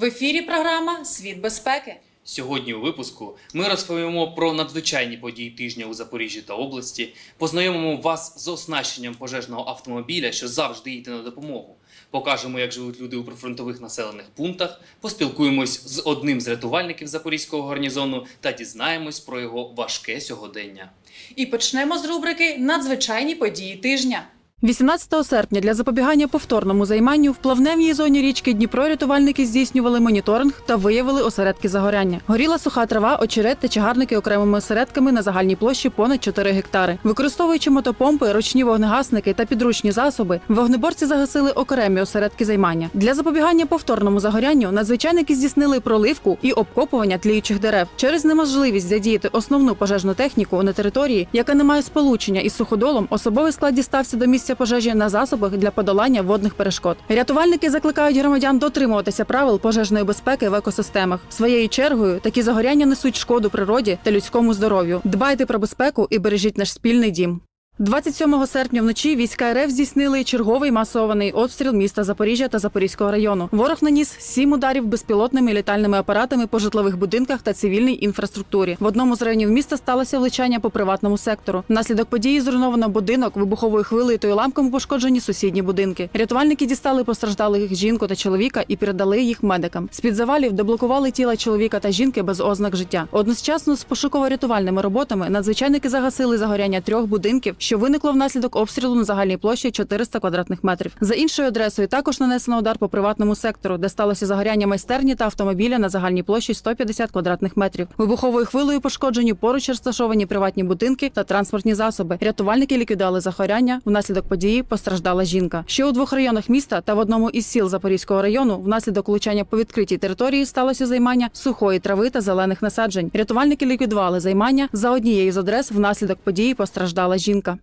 В ефірі програма Світ безпеки. Сьогодні у випуску ми розповімо про надзвичайні події тижня у Запоріжжі та області, познайомимо вас з оснащенням пожежного автомобіля, що завжди йде на допомогу. Покажемо, як живуть люди у прифронтових населених пунктах, поспілкуємось з одним з рятувальників Запорізького гарнізону та дізнаємось про його важке сьогодення. І почнемо з рубрики Надзвичайні події тижня. 18 серпня для запобігання повторному займанню в плавневій зоні річки Дніпро рятувальники здійснювали моніторинг та виявили осередки загоряння. Горіла суха трава, очерет та чагарники окремими осередками на загальній площі понад 4 гектари. Використовуючи мотопомпи, ручні вогнегасники та підручні засоби, вогнеборці загасили окремі осередки займання. Для запобігання повторному загорянню надзвичайники здійснили проливку і обкопування тліючих дерев через неможливість задіяти основну пожежну техніку на території, яка не має сполучення із суходолом. Особовий склад дістався до місця пожежі на засобах для подолання водних перешкод. Рятувальники закликають громадян дотримуватися правил пожежної безпеки в екосистемах. Своєю чергою такі загоряння несуть шкоду природі та людському здоров'ю. Дбайте про безпеку і бережіть наш спільний дім. 27 серпня вночі війська РФ здійснили черговий масований обстріл міста Запоріжжя та Запорізького району. Ворог наніс сім ударів безпілотними літальними апаратами по житлових будинках та цивільній інфраструктурі. В одному з районів міста сталося влучання по приватному сектору. Внаслідок події зруйновано будинок вибуховою хвилею та уламком пошкоджені сусідні будинки. Рятувальники дістали постраждалих жінку та чоловіка і передали їх медикам. З під завалів деблокували тіла чоловіка та жінки без ознак життя. Одночасно з пошуково-рятувальними роботами надзвичайники загасили загоряння трьох будинків, що виникло внаслідок обстрілу на загальній площі 400 квадратних метрів. За іншою адресою також нанесено удар по приватному сектору, де сталося загоряння майстерні та автомобіля на загальній площі 150 квадратних метрів. Вибуховою хвилею пошкоджені поруч розташовані приватні будинки та транспортні засоби. Рятувальники ліквідували загоряння. Внаслідок події постраждала жінка. Ще у двох районах міста та в одному із сіл Запорізького району внаслідок влучання по відкритій території сталося займання сухої трави та зелених насаджень. Рятувальники ліквідували займання за однією з адрес. Внаслідок події постраждала жінка.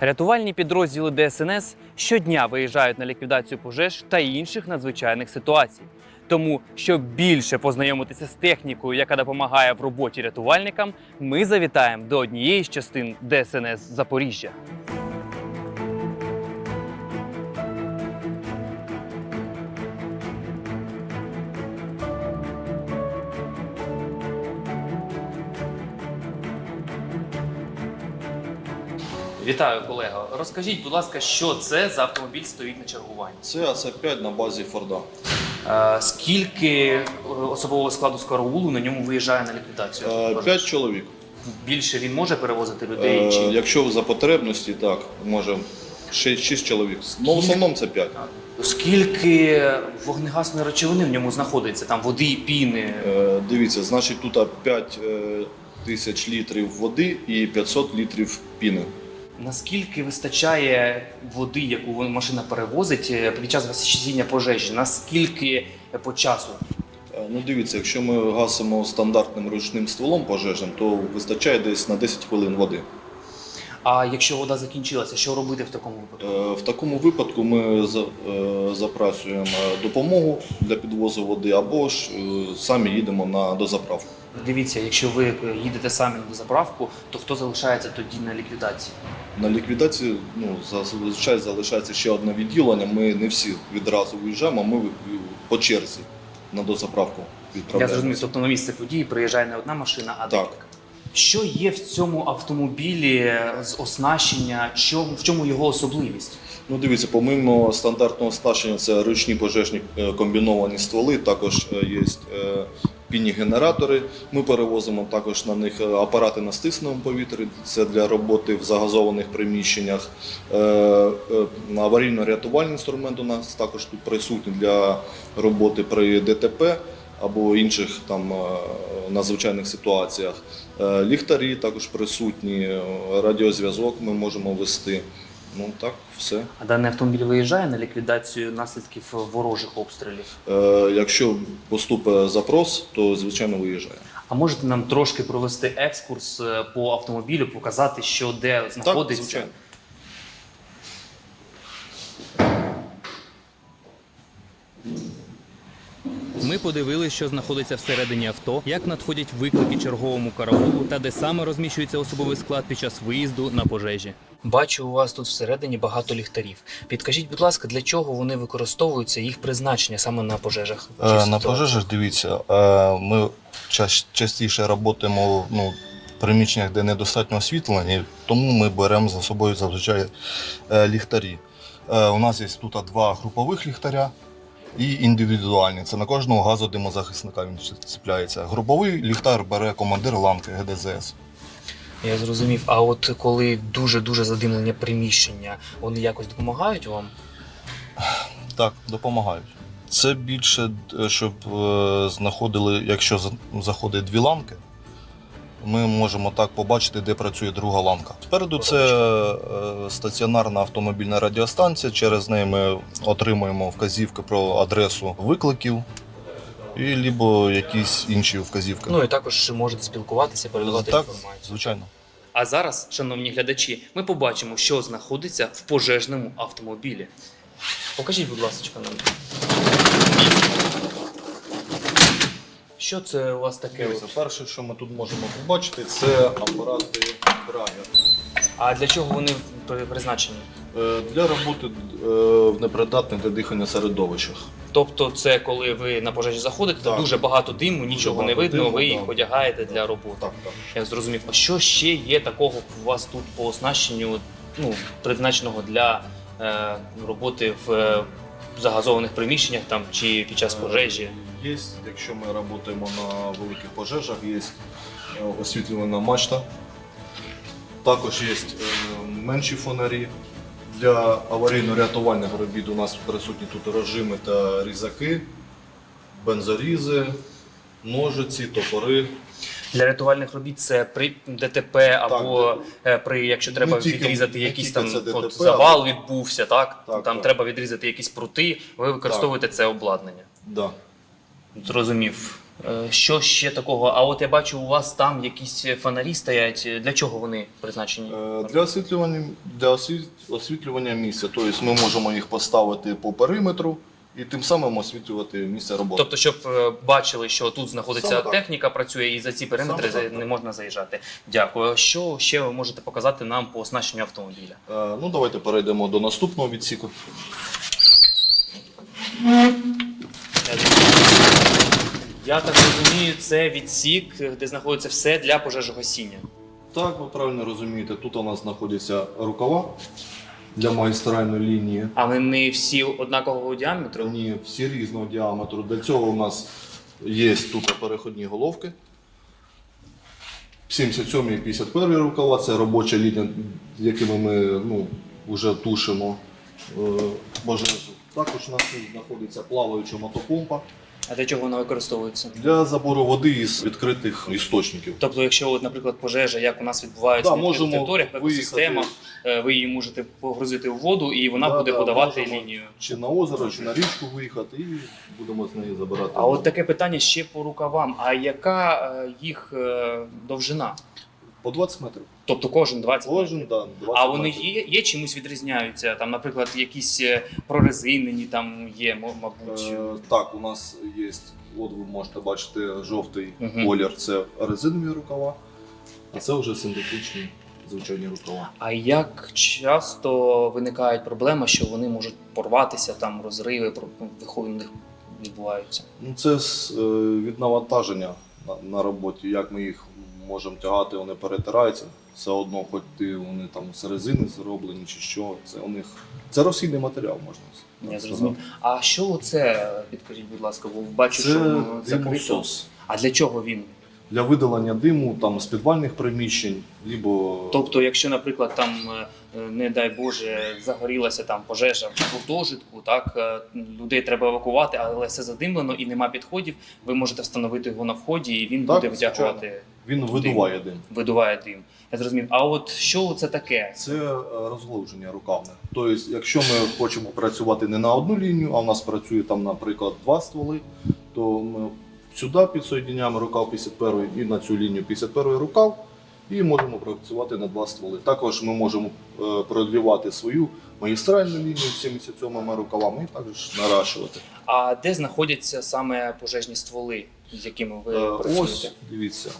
Рятувальні підрозділи ДСНС щодня виїжджають на ліквідацію пожеж та інших надзвичайних ситуацій. Тому, щоб більше познайомитися з технікою, яка допомагає в роботі рятувальникам, ми завітаємо до однієї з частин ДСНС Запоріжжя. Вітаю, колего. Розкажіть, будь ласка, що це за автомобіль стоїть на чергуванні? Це АЦ-5 на базі Форда. Е, Скільки е, особового складу з караулу на ньому виїжджає на ліквідацію? Е. П'ять чоловік. Більше він може перевозити людей? Е, Чи Якщо за потребності, так, може 6 чоловік. Ну, в основному це 5. скільки вогнегасної речовини в ньому знаходиться? Там води, піни. Е, Дивіться, значить тут 5 тисяч літрів води і 500 літрів піни. Наскільки вистачає води, яку машина перевозить е, під час гасіння пожежі? Наскільки по часу? Е, Ну дивіться, якщо ми гасимо стандартним ручним стволом пожежним, то вистачає десь на 10 хвилин води. А якщо вода закінчилася, що робити в такому випадку? Е, В такому випадку ми за- запрацюємо допомогу для підвозу води або ж самі їдемо на дозаправку. Дивіться, якщо ви їдете самі на заправку, то хто залишається тоді на ліквідації? На ліквідації ну, зазвичай залишається ще одне відділення. Ми не всі відразу виїжджаємо, а ми по черзі на дозаправку Я відправляємо. зрозумів, тобто на місце події приїжджає не одна машина, а Так. декілька. Що є в цьому автомобілі з оснащення? Що в чому його особливість? Ну, дивіться, помимо стандартного оснащення, це ручні пожежні е, комбіновані стволи, також е, є е, пінні генератори. Ми перевозимо також на них е, апарати на стисненому повітрі. Це для роботи в загазованих приміщеннях. Е, е, Аварійно-рятувальний інструмент у нас також тут присутній для роботи при ДТП. Або інших там надзвичайних ситуаціях. Ліхтарі також присутні, радіозв'язок ми можемо вести. Ну так, все. А даний автомобіль виїжджає на ліквідацію наслідків ворожих обстрілів. Е, якщо поступить запрос, то звичайно виїжджає. А можете нам трошки провести екскурс е, по автомобілю, показати, що де Так, знаходиться? звичайно. Ми подивились, що знаходиться всередині авто, як надходять виклики черговому караулу та де саме розміщується особовий склад під час виїзду на пожежі. Бачу, у вас тут всередині багато ліхтарів. Підкажіть, будь ласка, для чого вони використовуються, їх призначення саме на пожежах? Е, На пожежах дивіться, е, ми ча- частіше працюємо ну, в приміщеннях, де недостатньо освітлення, тому ми беремо за собою зазвичай е, ліхтарі. Е, У нас є тут два групових ліхтаря і індивідуальні. Це на кожного газодимозахисника він цепляється. Груповий ліхтар бере командир ланки ГДЗС. Я зрозумів. А от коли дуже-дуже задимлення приміщення, вони якось допомагають вам? Так, допомагають. Це більше, е, щоб е, знаходили, якщо за- заходить дві ламки, ми можемо так побачити, де працює друга ламка. Спереду це е, стаціонарна автомобільна радіостанція. Через неї ми отримуємо вказівки про адресу викликів і либо якісь інші вказівки. Ну і також можете спілкуватися, передавати так, інформацію. звичайно. А зараз, шановні глядачі, ми побачимо, що знаходиться в пожежному автомобілі. Покажіть, будь ласка, нам. Що це у вас таке? Дивіться, перше, що ми тут можемо побачити, це апарати Брайер. А для чого вони призначені? Е, Для роботи е, в непридатних для дихання середовищах. Тобто, це коли ви на пожежі заходите, Так. дуже багато диму, нічого не видно, диму, ви так. їх одягаєте для роботи. Так, так. Я зрозумів. А що ще є такого у вас тут по оснащенню, ну, призначеного для е, роботи в е, загазованих приміщеннях там чи під час пожежі? Є, якщо ми працюємо на великих пожежах, є е, освітлювана мачта. Також є е, менші фонарі. Для аварійно-рятувальних робіт у нас присутні тут режими та різаки, бензорізи, ножиці, топори. Для рятувальних робіт це при ДТП або е, при якщо треба тільки- відрізати якийсь там це от, завал але- відбувся, так? Так, там так. треба відрізати якісь прути, ви використовуєте це обладнання. Да. Зрозумів. Е, Що ще такого? А от я бачу, у вас там якісь фонарі стоять. Для чого вони призначені? Е, Для освітлювання, для освіт- освітлювання місця, тобто ми можемо їх поставити по периметру і тим самим освітлювати місце роботи. Тобто, щоб е, бачили, що тут знаходиться Саме так. техніка, працює і за ці периметри Саме не так. можна заїжджати. Дякую. Що ще ви можете показати нам по оснащенню автомобіля? Ну, давайте перейдемо до наступного відсіку. Я так розумію, це відсік, де знаходиться все для пожежогасіння. Так, ви правильно розумієте, тут у нас знаходяться рукава для магістральної лінії. Але не всі однакового діаметру. Вони всі різного діаметру. Для цього у нас є тут переходні головки. 77 і 51 рукава це робоча лінія, якими ми ну, вже тушимо е, пожежу. Також у нас тут знаходиться плаваюча мотопомпа А для чого вона використовується? для забору води із відкритих істочників. Тобто, якщо, от, наприклад, пожежа, як у нас відбувається Да, на можемо територіях, в екосистемах, е, ви її можете погрузити в воду, і вона Да, буде да, подавати можемо лінію. Чи на озеро, чи на річку виїхати, і будемо з неї забирати. А от таке питання ще по рукавам. А яка е, їх е, довжина? По 20 метрів. Тобто кожен 20 Кожен, метрів? да, 20 А вони метрів. є, є чимось відрізняються? Там, наприклад, якісь е, прорезинені там є, мабуть. Е, так, у нас є, от ви можете бачити жовтий Мгм. колір це резинові рукава, а це вже синтетичні звичайні рукава. А як часто виникають проблеми, що вони можуть порватися, там розриви, про- виходи відбуваються? Ну, це е, від навантаження на, на роботі. Як ми їх можемо тягати, вони перетираються. Все одно, хоч ти вони там з резини зроблені чи що. Це у них це розхідний матеріал, можна Я зрозумів. А що це, підкажіть, будь ласка, бо бачу, Це що закрито. А для чого він? Для видалення диму там, з підвальних приміщень, либо Тобто, якщо, наприклад, там, е, не дай Боже, загорілася там пожежа в гуртожитку, так е, людей треба евакувати, але все задимлено і нема підходів, ви можете встановити його на вході, і він Так, буде витягувати, він видуває дим. видуває дим. Я зрозумів. А от що це таке? Це е, розглуження рукавне. Тобто, якщо ми хочемо працювати не на одну лінію, а в нас працює там, наприклад, два стволи, то ми сюди підсоєдняємо рукав 51 і на цю лінію 51 рукав, і можемо працювати на два стволи. Також ми можемо е, продлівати свою магістральну лінію 77 рукавами і також наращувати. А де знаходяться саме пожежні стволи, з якими ви Е, працюєте? Ось, дивіться,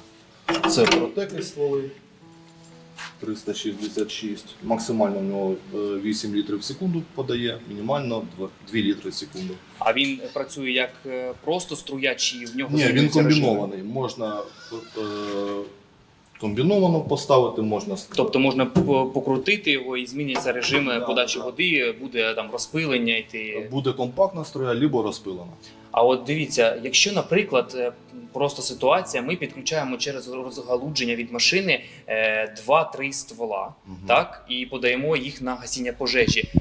це протеки стволи 366. Максимально в нього е, 8 літрів в секунду подає, мінімально 2 літри в секунду. А він працює як е, просто струя, чи в нього Ні, він комбінований. Можна е, комбіновано поставити, можна Тобто можна покрутити його і зміняться режими Да, подачі да. води, буде там розпилення йти. буде компактна струя, або розпилена. А от дивіться, якщо, наприклад, е, просто ситуація, ми підключаємо через розгалудження від машини е, два-три ствола, Мгм. так, і подаємо їх на гасіння пожежі.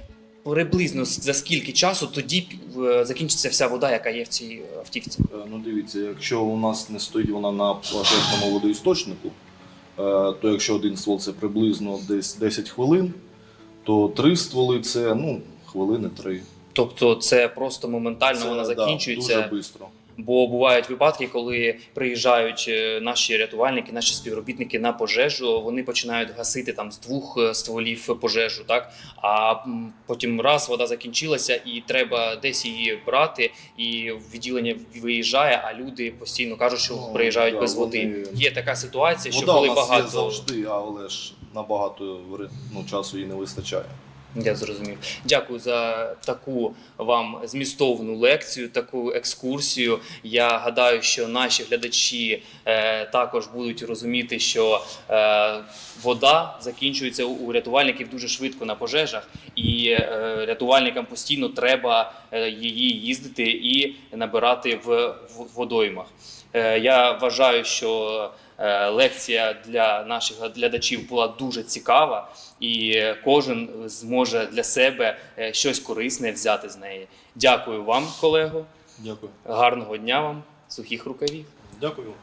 Приблизно за скільки часу тоді е, закінчиться вся вода, яка є в цій автівці? Е, Ну дивіться, якщо у нас не стоїть вона на пожежному водоісточнику, е, то якщо один ствол це приблизно десь 10 хвилин, то три стволи це ну, хвилини три. Тобто це просто моментально Це, вона да, закінчується. дуже швидко. Бо бувають випадки, коли приїжджають е, наші рятувальники, наші співробітники на пожежу, вони починають гасити там з двох е, стволів пожежу, так а потім раз вода закінчилася, і треба десь її брати, і відділення виїжджає, а люди постійно кажуть, що Ну, приїжджають да, без вони- води. Є така ситуація, що Вода коли у нас багато є завжди, але ж набагато ну, часу їй не вистачає. Я зрозумів. Дякую за таку вам змістовну лекцію, таку екскурсію. Я гадаю, що наші глядачі е, також будуть розуміти, що е, вода закінчується у, рятувальників дуже швидко на пожежах, і е, рятувальникам постійно треба е, її їздити і набирати в, в водоймах. Е, я вважаю, що лекція для наших глядачів була дуже цікава і кожен зможе для себе е, щось корисне взяти з неї. Дякую вам, колего. Дякую. Гарного дня вам, сухих рукавів. Дякую.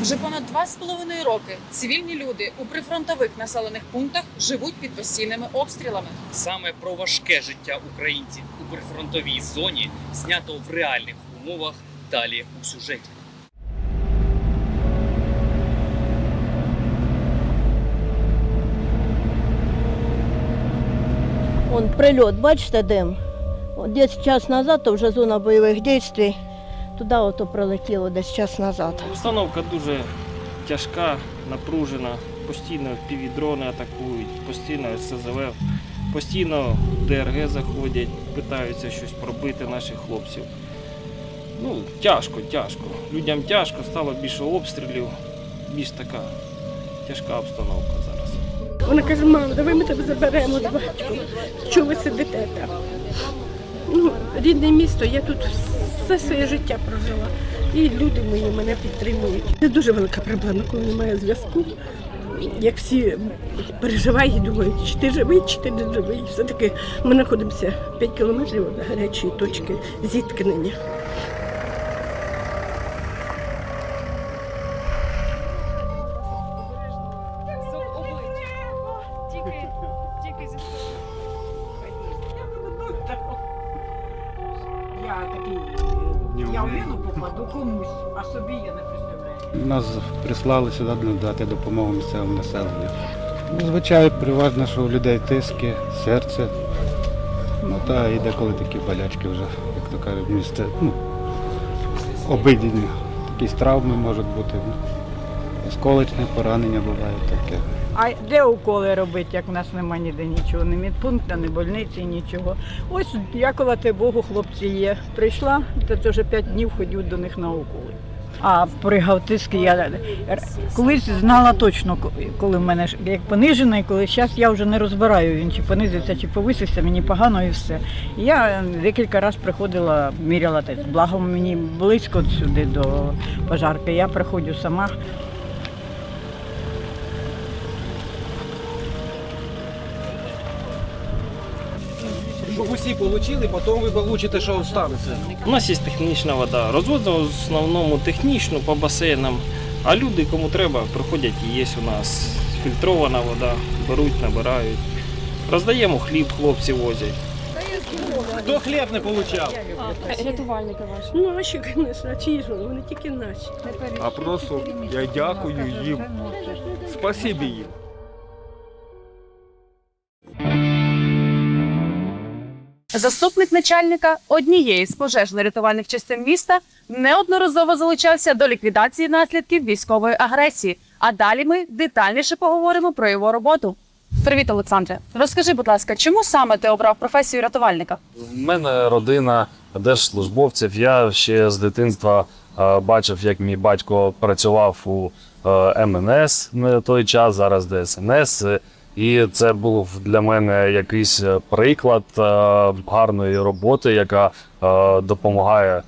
Вже понад два з половиною роки цивільні люди у прифронтових населених пунктах живуть під постійними обстрілами. Саме про важке життя українців у прифронтовій зоні знято в реальних умовах далі у сюжеті. Он прильот, бачите, дим? Десь час назад, то вже зона бойових дій. Туди ото прилетіло десь час назад. Обстановка дуже тяжка, напружена. Постійно півдрони атакують, постійно СЗВ, постійно ДРГ заходять, питаються щось пробити наших хлопців. Ну, тяжко, тяжко. Людям тяжко, стало більше обстрілів, більш така тяжка обстановка зараз. Вона каже, мам, давай ми тебе заберемо з батьком. Чого ви сидите там? Ну, рідне місто, я тут все своє життя прожила. І люди мої мене підтримують. Це дуже велика проблема, коли немає зв'язку. Як всі переживають і думають, чи ти живий, чи ти не живий. Все-таки ми знаходимося 5 кілометрів від гарячої точки зіткнення. Прислали сюди надати допомогу місцевому населенню. Ну, звичайно, переважно, що у людей тиски, серце. Ну та і деколи такі болячки вже, як то кажуть, місце, ну, обидіння. Якісь травми можуть бути. Осколочне поранення буває таке. А де уколи робити, як в нас немає ніде нічого, ні медпункту, ні больниці, нічого. Ось дякувати Богу, хлопці є. Прийшла, це вже п'ять днів ходю до них на уколи. А пригав тиск я колись знала точно, коли в мене як понижений, коли зараз я вже не розбираю він чи понизився, чи повисився, мені погано і все. Я декілька разів приходила, міряла тиск. Благо мені близько сюди до пожарки. Я приходжу сама. Усі отримали, потім ви получите, що останеться. У нас є технічна вода. Розводимо в основному технічну по басейнам. А люди, кому треба, приходять і є у нас фільтрована вода, беруть, набирають. Роздаємо хліб, хлопці возять. Хто хліб не получав? Рятувальники ваші. Наші, звісно, а чиї ж вони? Вони тільки наші. А просто я дякую їм. Спасибі їм. Заступник начальника однієї з пожежно-рятувальних частин міста неодноразово залучався до ліквідації наслідків військової агресії. А далі ми детальніше поговоримо про його роботу. Привіт, Олександре. Розкажи, будь ласка, чому саме ти обрав професію рятувальника? У мене родина держслужбовців. Я ще з дитинства бачив, як мій батько працював у е, МНС на той час, зараз ДСНС. І це був для мене якийсь е, приклад е, гарної роботи, яка е, допомагає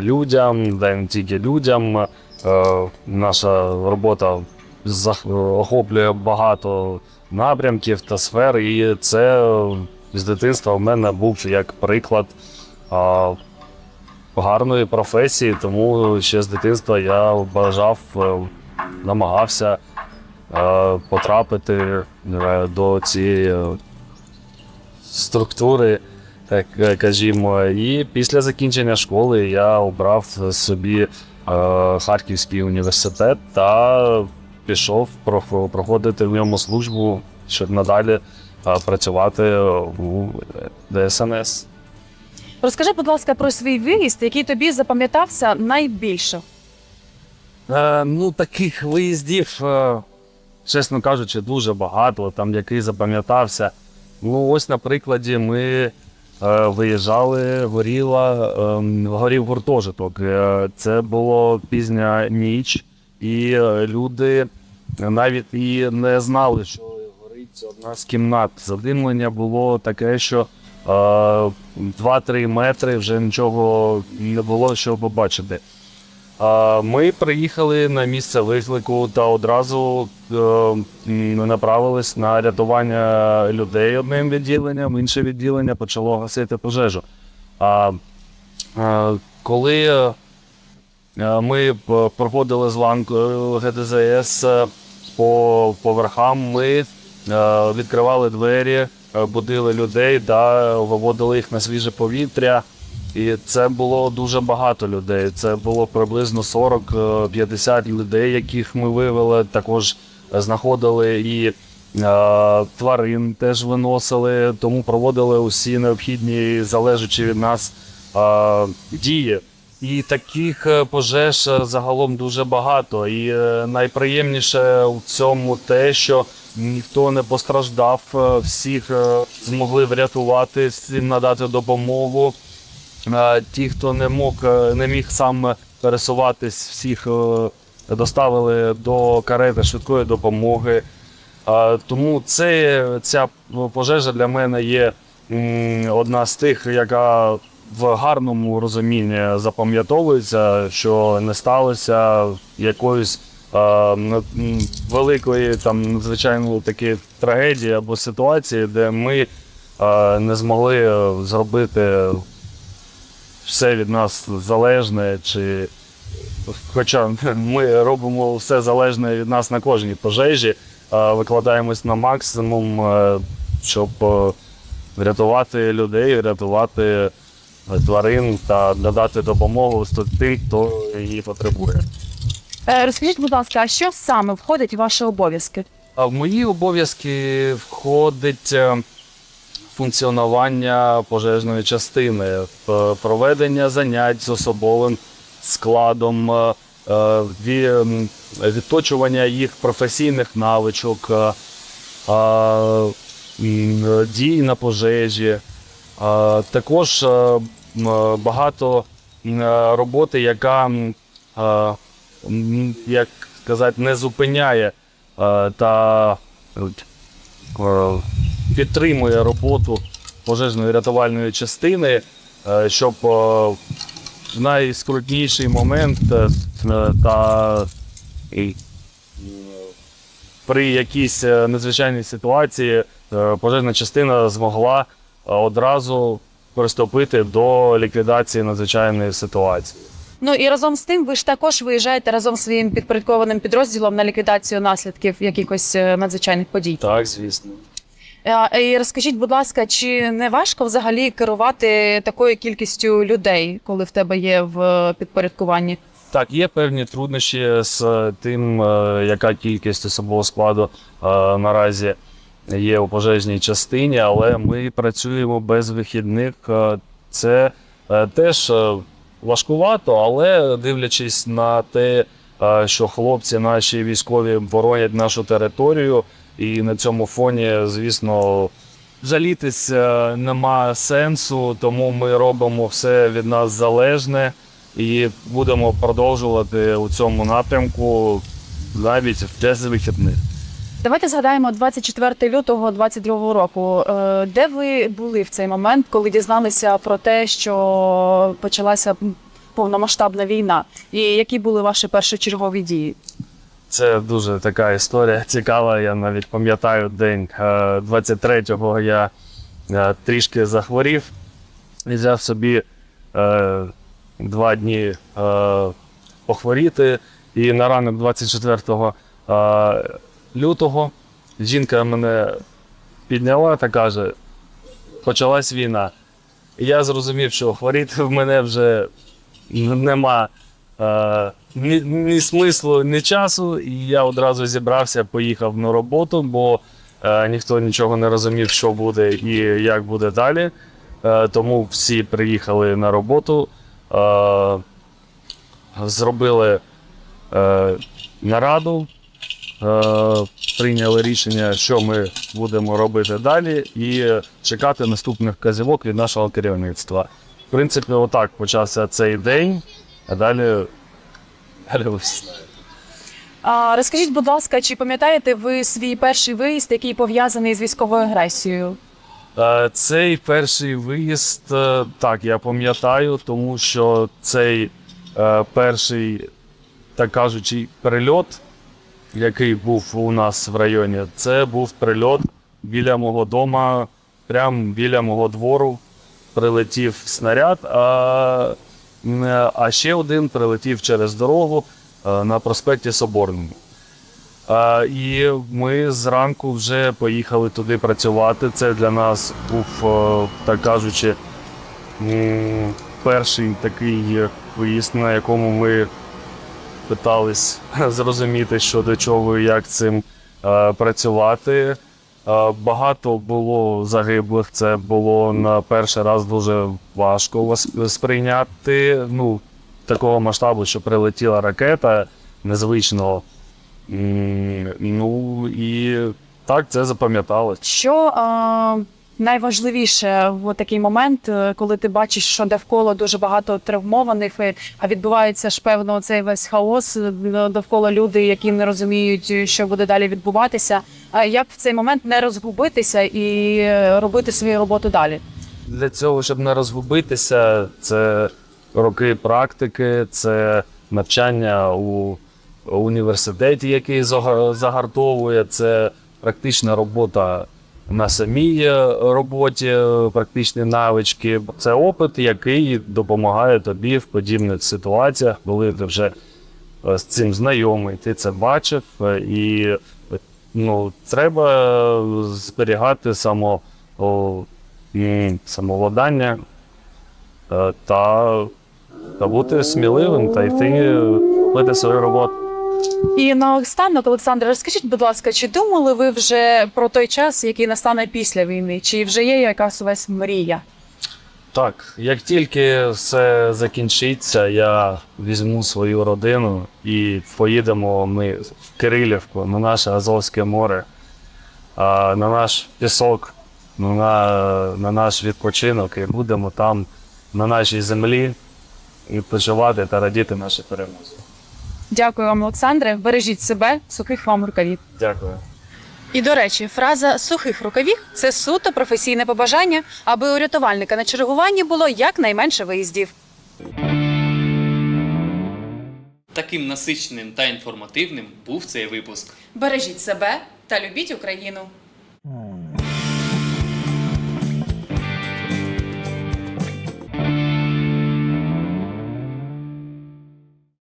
людям, да не тільки людям. Наша робота охоплює багато напрямків та сфер, і це з дитинства в мене був як приклад гарної професії, тому ще з дитинства я бажав, намагався потрапити до цієї е, структури, так е, кажімо. І після закінчення школи я обрав собі е, Харківський університет та пішов проходити в ньому службу, щоб надалі працювати у ДСНС. Розкажи, будь ласка, про свій виїзд, який тобі запам'ятався найбільше. Е, ну, таких виїздів, е, чесно кажучи, дуже багато. Там який запам'ятався. Ну, ось на прикладі ми е, виїжджали, горіла, е, горів гуртожиток. Е, це було пізня ніч, і е, люди навіть і не знали, що горить одна з кімнат. Задимлення було таке, що е, 2-3 метри вже нічого не було що побачити. Ми приїхали на місце виклику та одразу е, направились на рятування людей одним відділенням, інше відділення почало гасити пожежу. Е, коли е, е, ми п- проходили зланку ГДЗС е, по поверхам, ми е, відкривали двері, е, будили людей та виводили їх на свіже повітря. І це було дуже багато людей. Це було приблизно 40-50 людей, яких ми вивели. Також знаходили і е, тварин теж виносили, тому проводили усі необхідні, залежачи від нас, е, дії. І таких е, пожеж е, загалом дуже багато. І е, найприємніше в цьому те, що ніхто не постраждав, е, всіх е, змогли врятувати, всім надати допомогу. Е, Ті, хто не мог, е, не міг сам пересуватись, всіх е, доставили до карети швидкої допомоги. Тому це, ця пожежа для мене є одна з тих, яка в гарному розумінні запам'ятовується, що не сталося якоїсь великої там надзвичайно такі трагедії або ситуації, де ми не змогли зробити все від нас залежне, чи хоча ми робимо все залежне від нас на кожній пожежі, викладаємось на максимум, е, щоб е, врятувати людей, врятувати е, тварин та надати допомогу тим, хто її потребує. Розкажіть, будь ласка, а що саме входить у ваші обов'язки? В мої обов'язки входить функціонування пожежної частини, проведення занять з особовим складом, е, е, відточування їх професійних навичок, е, дій на пожежі. Також багато роботи, яка, як сказати, не зупиняє та підтримує роботу пожежної рятувальної частини, е, щоб е, в найскрутніший момент е, та при якійсь надзвичайній ситуації пожежна частина змогла одразу приступити до ліквідації надзвичайної ситуації. Ну і разом з тим, ви ж також виїжджаєте разом з своїм підпорядкованим підрозділом на ліквідацію наслідків якихось надзвичайних подій. Так, звісно. Е, І розкажіть, будь ласка, чи не важко взагалі керувати такою кількістю людей, коли в тебе є в підпорядкуванні? Так, є певні труднощі з тим, е, яка кількість особового складу е, наразі є у пожежній частині, але ми працюємо без вихідних. Е, Це е, теж е, важкувато, але дивлячись на те, е, що хлопці наші військові боронять нашу територію, і на цьому фоні, звісно, жалітись е, нема сенсу, тому ми робимо все від нас залежне і будемо продовжувати у цьому напрямку навіть в час вихідних. Давайте згадаємо 24 лютого 22 року. Е, Де ви були в цей момент, коли дізналися про те, що почалася повномасштабна війна? І які були ваші першочергові дії? Це дуже така історія цікава. Я навіть пам'ятаю день е, 23-го я е, трішки захворів і взяв собі е, два дні е, похворіти. І на ранок 24 е, лютого жінка мене підняла та каже: почалась війна. І я зрозумів, що хворіти в мене вже нема е, ні, ні смислу, ні часу. І я одразу зібрався, поїхав на роботу, бо е, ніхто нічого не розумів, що буде і як буде далі. Е, тому всі приїхали на роботу, е, зробили е, нараду, е, прийняли рішення, що ми будемо робити далі, і чекати наступних вказівок від нашого керівництва. В принципі, отак почався цей день, а далі. далі ви всі знаєте. А, розкажіть, будь ласка, чи пам'ятаєте ви свій перший виїзд, який пов'язаний з військовою агресією? Е, Цей перший виїзд, е, так, я пам'ятаю, тому що цей е, перший, так кажучи, прильот, який був у нас в районі, це був прильот біля мого дома, прямо біля мого двору. Прилетів снаряд, а, а ще один прилетів через дорогу е, на проспекті Соборному. І ми зранку вже поїхали туди працювати. Це для нас був, е, так кажучи, перший такий виїзд, на якому ми питались зрозуміти, що до чого і як цим е, працювати. Е, Багато було загиблих. Це було на перший раз дуже важко сприйняти. Ну, такого масштабу, що прилетіла ракета незвичного. Ну і так це запам'яталось. Що а, найважливіше в такий момент, е, коли ти бачиш, що довкола дуже багато травмованих, е, а відбувається ж певно цей весь хаос е, довкола люди, які не розуміють, що буде далі відбуватися. А як в цей момент не розгубитися і робити свою роботу далі? Для цього, щоб не розгубитися, це роки практики, це навчання у університеті, який загартовує, це практична робота на самій е, роботі, е, практичні навички. Це опит, який допомагає тобі в подібних ситуаціях, коли ти вже е, з цим знайомий, ти це бачив, і ну, треба зберігати само, самовладання та, та бути сміливим та йти робити свою роботу. І наостанок, Олександр, розкажіть, будь ласка, чи думали ви вже про той час, який настане після війни? Чи вже є якась у вас мрія? Так, як тільки все закінчиться, я візьму свою родину і поїдемо ми в Кирилівку на наше Азовське море, на наш пісок, на, на наш відпочинок, і будемо там на нашій землі відпочивати та радіти нашій перемозі. Дякую вам, Олександре. Бережіть себе, сухих вам рукавів. Дякую. І до речі, фраза сухих рукавів це суто професійне побажання, аби у рятувальника на чергуванні було якнайменше виїздів. Таким насиченим та інформативним був цей випуск. Бережіть себе та любіть Україну.